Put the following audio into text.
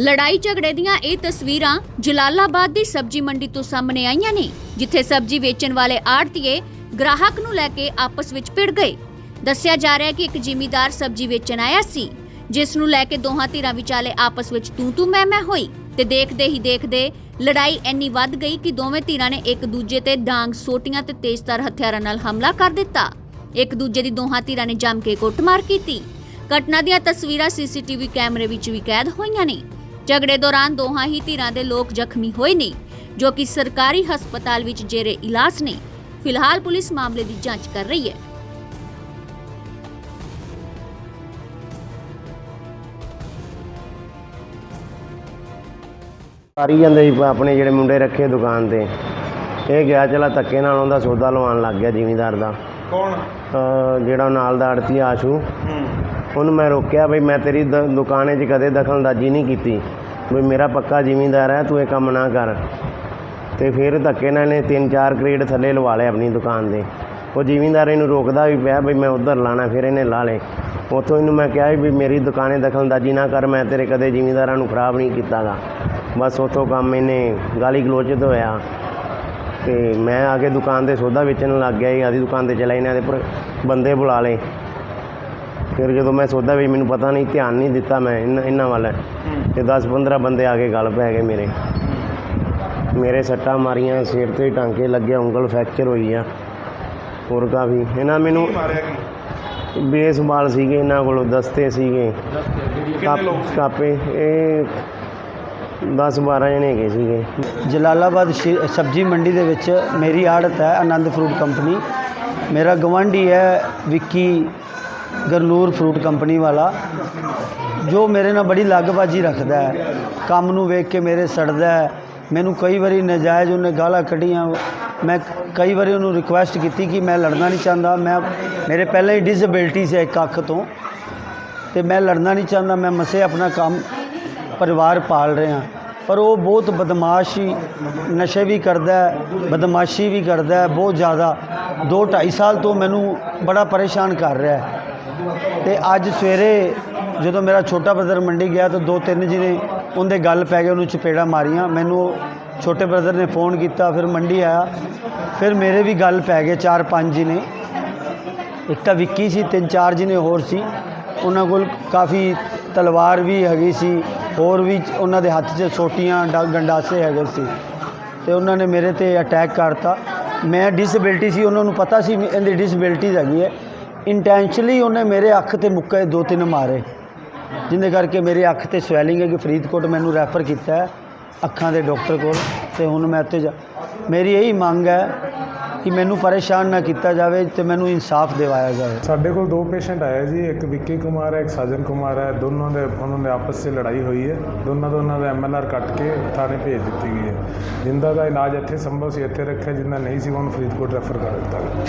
ਲੜਾਈ ਝਗੜੇ ਦੀਆਂ ਇਹ ਤਸਵੀਰਾਂ ਜਲਾਲਾਬਾਦ ਦੀ ਸਬਜ਼ੀ ਮੰਡੀ ਤੋਂ ਸਾਹਮਣੇ ਆਈਆਂ ਨੇ, ਜਿੱਥੇ ਸਬਜ਼ੀ ਵੇਚਣ ਵਾਲੇ ਆੜਤੀਏ ਗ੍ਰਾਹਕ ਨੂੰ ਲੈ ਕੇ ਆਪਸ ਵਿੱਚ ਭਿੜ ਗਏ। ਦੱਸਿਆ ਜਾ ਰਿਹਾ ਹੈ ਕਿ ਇੱਕ ਜ਼ਿਮੀਂਦਾਰ ਸਬਜ਼ੀ ਵੇਚਣ ਆਇਆ ਸੀ, ਜਿਸ ਨੂੰ ਲੈ ਕੇ ਦੋਹਾਂ ਧਿਰਾਂ ਵਿਚਾਲੇ ਆਪਸ ਵਿੱਚ ਤੂੰ ਤੂੰ ਮੈਂ ਮੈਂ ਹੋਈ ਤੇ ਦੇਖਦੇ ਹੀ ਦੇਖਦੇ ਲੜਾਈ ਇੰਨੀ ਵੱਧ ਗਈ ਕਿ ਦੋਵੇਂ ਧਿਰਾਂ ਨੇ ਇੱਕ ਦੂਜੇ ਤੇ ਡਾਂਗ, ਸੋਟੀਆਂ ਤੇ ਤੇਜ਼ਧਾਰ ਹਥਿਆਰਾਂ ਨਾਲ ਹਮਲਾ ਕਰ ਦਿੱਤਾ। ਇੱਕ ਦੂਜੇ ਦੀ ਦੋਹਾਂ ਧਿਰਾਂ ਨੇ ਜੰਮ ਕੇ ਕੁੱਟਮਾਰ ਕੀਤੀ। ਘਟਨਾ ਦੀਆਂ ਤਸਵੀਰਾਂ ਸੀਸੀਟੀਵੀ ਕੈਮਰੇ ਵਿੱਚ ਵੀ ਕੈਦ ਹੋਈਆਂ ਨੇ। ਝਗੜੇ ਦੌਰਾਨ ਦੋਹਾਂ ਹੀ ਧਿਰਾਂ ਦੇ ਲੋਕ ਜ਼ਖਮੀ ਹੋਏ ਨੇ, ਜੋ ਕਿ ਸਰਕਾਰੀ ਹਸਪਤਾਲ ਵਿੱਚ ਜੇਰੇ ਇਲਾਜ ਨੇ। ਫਿਲਹਾਲ ਪੁਲਿਸ ਮਾਮਲੇ ਦੀ ਜਾਂਚ ਕਰ ਰਹੀ ਹੈ। ਸਾਰੀ ਜਾਂਦੇ ਸੀ ਆਪਣੇ ਜਿਹੜੇ ਮੁੰਡੇ ਰੱਖੇ ਦੁਕਾਨ ਤੇ। ਇਹ ਗਿਆ, ਚਲਾ ਧੱਕੇ ਨਾਲ ਉਹਦਾ ਸੌਦਾ ਲਵਾਉਣ ਲੱਗ ਗਿਆ ਜ਼ਿਮੀਂਦਾਰ ਦਾ। ਕੌਣ ਅਹ ਜਿਹੜਾ ਨਾਲ ਦਾ ਆੜਤੀ ਆਸ਼ੂ। ਹੂੰ। ਉਹਨੂੰ ਮੈਂ ਰੋਕਿਆ ਬਈ ਮੈਂ ਤੇਰੀ ਦ- ਦੁਕਾਨੇ 'ਚ ਕਦੇ ਦਖਲਅੰਦਾਜ਼ੀ ਨਹੀਂ ਕੀਤੀ। ਬਈ ਮੇਰਾ ਪੱਕਾ ਜ਼ਿਮੀਂਦਾਰ ਹੈ ਤੂੰ ਇਹ ਕੰਮ ਨਾ ਕਰ। ਤੇ ਫਿਰ ਧੱਕੇ ਨਾਲ ਇਹਨੇ ਤਿੰਨ ਚਾਰ ਕ੍ਰੇਡ ਥੱਲੇ ਲਵਾ ਲਏ ਆਪਣੀ ਦੁਕਾਨ ਦੇ। ਉਹ ਜ਼ਿਮੀਂਦਾਰ ਇਹਨੂੰ ਰੋਕਦਾ ਵੀ ਪਿਆ ਬਈ ਮੈਂ ਉਧਰ ਲਾਣਾ ਫਿਰ ਇਹਨੇ ਲਾ ਲਏ। ਉੱਥੋਂ ਇਹਨੂੰ ਮੈਂ ਕਿਹਾ ਵੀ ਮੇਰੀ ਦੁਕਾਨੇ ਦਖਲਅੰਦਾਜ਼ੀ ਨਾ ਕਰ ਮੈਂ ਤੇਰੇ ਕਦੇ ਜ਼ਿਮੀਂਦਾਰਾਂ ਨੂੰ ਖਰਾਬ ਨਹੀਂ ਕੀਤਾਗਾ। ਬਸ ਉੱਥੋਂ ਕੰਮ ਇਹਨੇ ਗਾਲੀ ਗਲੋਚ ਤੋਂ ਹੋਇਆ। ਤੇ ਮੈਂ ਆ ਕੇ ਦੁਕਾਨ ਤੇ ਸੌਦਾ ਵੇਚਣ ਲੱਗ ਗਿਆ ਜੀ ਆਦੀ ਦੁਕਾਨ ਤੇ ਚਲਾ ਇਹਨਾਂ ਦੇ ਪਰ ਬੰਦੇ ਬੁਲਾ ਲਏ। ਫਿਰ ਜਦੋਂ ਮੈਂ ਸੌਦਾ ਵੀ ਮੈਨੂੰ ਪਤਾ ਨਹੀਂ ਧਿਆਨ ਨਹੀਂ ਦਿੱਤਾ ਮੈਂ ਇਹਨਾਂ ਇਹਨਾਂ ਵੱਲ। ਤੇ 10 15 ਬੰਦੇ ਆ ਕੇ ਗੱਲ ਪੈ ਗਏ ਮੇਰੇ। ਮੇਰੇ ਸੱਟਾਂ ਮਾਰੀਆਂ ਸਿਰ ਤੇ ਟਾਂਕੇ ਲੱਗੇ ਉਂਗਲ ਫ੍ਰੈਕਚਰ ਹੋਈ ਆ। ਹੋਰ ਕਾਫੀ। ਇਹਨਾਂ ਮੈਨੂੰ ਬੇਸਬਾਲ ਸੀਗੇ ਇਹਨਾਂ ਕੋਲ ਦਸਤੇ ਸੀਗੇ। ਕਿੰਨੇ ਲੋਕ ਸੀ? ਕਾਪੇ ਇਹ 10 12 ਜਣੇ ਹੈਗੇ ਸੀਗੇ। ਜਲਾਲਾਬਾਦ ਸ਼ੀ- ਸਬਜ਼ੀ ਮੰਡੀ ਦੇ ਵਿੱਚ ਮੇਰੀ ਆੜਤ ਹੈ, ਆਨੰਦ ਫਰੂਟ ਕੰਪਨੀ। ਮੇਰਾ ਗਵਾਂਢੀ ਹੈ ਵਿੱਕੀ ਗਰਨੂਰ ਫਰੂਟ ਕੰਪਨੀ ਵਾਲਾ, ਜੋ ਮੇਰੇ ਨਾਲ ਬੜੀ ਲੱਗਬਾਜੀ ਰੱਖਦਾ ਹੈ। ਕੰਮ ਨੂੰ ਵੇਖ ਕੇ ਮੇਰੇ ਸੜਦਾ ਹੈ। ਮੈਨੂੰ ਕਈ ਵਾਰੀ ਨਜਾਇਜ਼ ਉਹਨੇ ਗਾਲਾਂ ਕੱਢੀਆਂ। ਮੈਂ ਕਈ ਵਾਰੀ ਉਹਨੂੰ ਰਿਕੁਐਸਟ ਕੀਤੀ ਕਿ ਮੈਂ ਲੜਨਾ ਨਹੀਂ ਚਾਹੁੰਦਾ। ਮੈਂ, ਮੇਰੇ ਪਹਿਲਾਂ ਹੀ ਡਿਸੇਬਿਲਟੀ ਸੀ ਇੱਕ ਅੱਖ ਤੋਂ। ਤੇ ਮੈਂ ਲੜਨਾ ਨਹੀਂ ਚਾਹੁੰਦਾ। ਮੈਂ ਮਸੇ ਆਪਣਾ ਕੰਮ ਪਰਿਵਾਰ ਪਾਲ ਰਿਹਾ। ਪਰ ਉਹ ਬਹੁਤ ਬਦਮਾਸ਼ੀ ਨਸ਼ੇ ਵੀ ਕਰਦਾ ਬਦਮਾਸ਼ੀ ਵੀ ਕਰਦਾ ਬਹੁਤ ਜ਼ਿਆਦਾ। 2 2.5 ਸਾਲ ਤੋਂ ਮੈਨੂੰ ਬੜਾ ਪਰੇਸ਼ਾਨ ਕਰ ਰਿਹਾ ਹੈ। ਤੇ ਅੱਜ ਸਵੇਰੇ ਜਦੋਂ ਮੇਰਾ ਛੋਟਾ ਬ੍ਰਦਰ ਮੰਡੀ ਗਿਆ ਤਾਂ ਦੋ ਤਿੰਨ ਜਿਹਨੇ ਉਹਦੇ ਗੱਲ ਪੈ ਗਏ, ਉਹਨੂੰ ਚਪੇੜਾ ਮਾਰੀਆਂ। ਮੈਨੂੰ ਉਹ ਛੋਟੇ ਬ੍ਰਦਰ ਨੇ ਫੋਨ ਕੀਤਾ, ਫਿਰ ਮੰਡੀ ਆਇਆ। ਫਿਰ ਮੇਰੇ ਵੀ ਗੱਲ ਪੈ ਗਏ ਚਾਰ ਪੰਜ ਜਿਹਨੇ ਇੱਕ ਤਾਂ ਵਿੱਕੀ ਸੀ, ਤਿੰਨ ਚਾਰ ਜਿਹਨੇ ਹੋਰ ਸੀ। ਉਹਨਾਂ ਕੋਲ ਕਾਫੀ ਤਲਵਾਰ ਵੀ ਹੈਗੀ ਸੀ। ਹੋਰ ਵੀ ਉਹਨਾਂ ਦੇ ਹੱਥ 'ਚ ਛੋਟੀਆਂ ਡ- ਗੰਡਾਸੇ ਹੈਗੇ ਸੀ। ਤੇ ਉਹਨਾਂ ਨੇ ਮੇਰੇ ਤੇ ਅਟੈਕ ਕਰਤਾ। ਮੈਂ ਡਿਸੇਬਿਲਟੀ ਸੀ, ਉਹਨਾਂ ਨੂੰ ਪਤਾ ਸੀ ਇਹਦੀ ਡਿਸੇਬਿਲਟੀਜ਼ ਹੈਗੀ ਹੈ। ਇੰਟੈਂਸ਼ਨਲੀ ਉਹਨੇ ਮੇਰੇ ਅੱਖ ਤੇ ਮੁੱਕੇ ਦੋ ਤਿੰਨ ਮਾਰੇ। ਜਿਹਦੇ ਕਰਕੇ ਮੇਰੇ ਅੱਖ ਤੇ ਸਵੈਲਿੰਗ ਹੈ ਕਿ ਫਰੀਦਕੋਟ ਮੈਨੂੰ ਰੈਫਰ ਕੀਤਾ ਹੈ ਅੱਖਾਂ ਦੇ ਡਾਕਟਰ ਕੋਲ। ਤੇ ਹੁਣ ਮੈਂ ਉੱਥੇ ਜਾ ਮੇਰੀ ਇਹੀ ਮੰਗ ਹੈ ਕਿ ਮੈਨੂੰ ਪਰੇਸ਼ਾਨ ਨਾ ਕੀਤਾ ਜਾਵੇ ਤੇ ਮੈਨੂੰ ਇਨਸਾਫ ਦਿਵਾਇਆ ਜਾਵੇ। ਸਾਡੇ ਕੋਲ ਦੋ ਪੇਸ਼ੈਂਟ ਆਏ ਜੀ, ਇੱਕ ਵਿੱਕੀ ਕੁਮਾਰ ਹੈ, ਇੱਕ ਸਾਜਨ ਕੁਮਾਰ ਹੈ। ਦੋਨੋਂ ਦੇ ਉਹਨਾਂ ਦੇ ਆਪਸ 'ਚ ਲੜਾਈ ਹੋਈ ਹੈ। ਦੋਨਾਂ ਦਾ ਉਹਨਾਂ ਦਾ ਐਮਐਲਆਰ ਕੱਟ ਕੇ ਥਾਣੇ ਭੇਜ ਦਿੱਤੀ ਗਈ ਹੈ। ਜਿੰਦਾ ਦਾ ਇਲਾਜ ਇੱਥੇ ਸੰਭਵ ਸੀ, ਇੱਥੇ ਰੱਖਿਆ, ਜਿੰਦਾ ਨਹੀਂ ਸੀ, ਉਹਨੂੰ ਫਰੀਦਕੋਟ ਰੈਫਰ ਕਰ ਦਿੱਤਾ ਗਿਆ।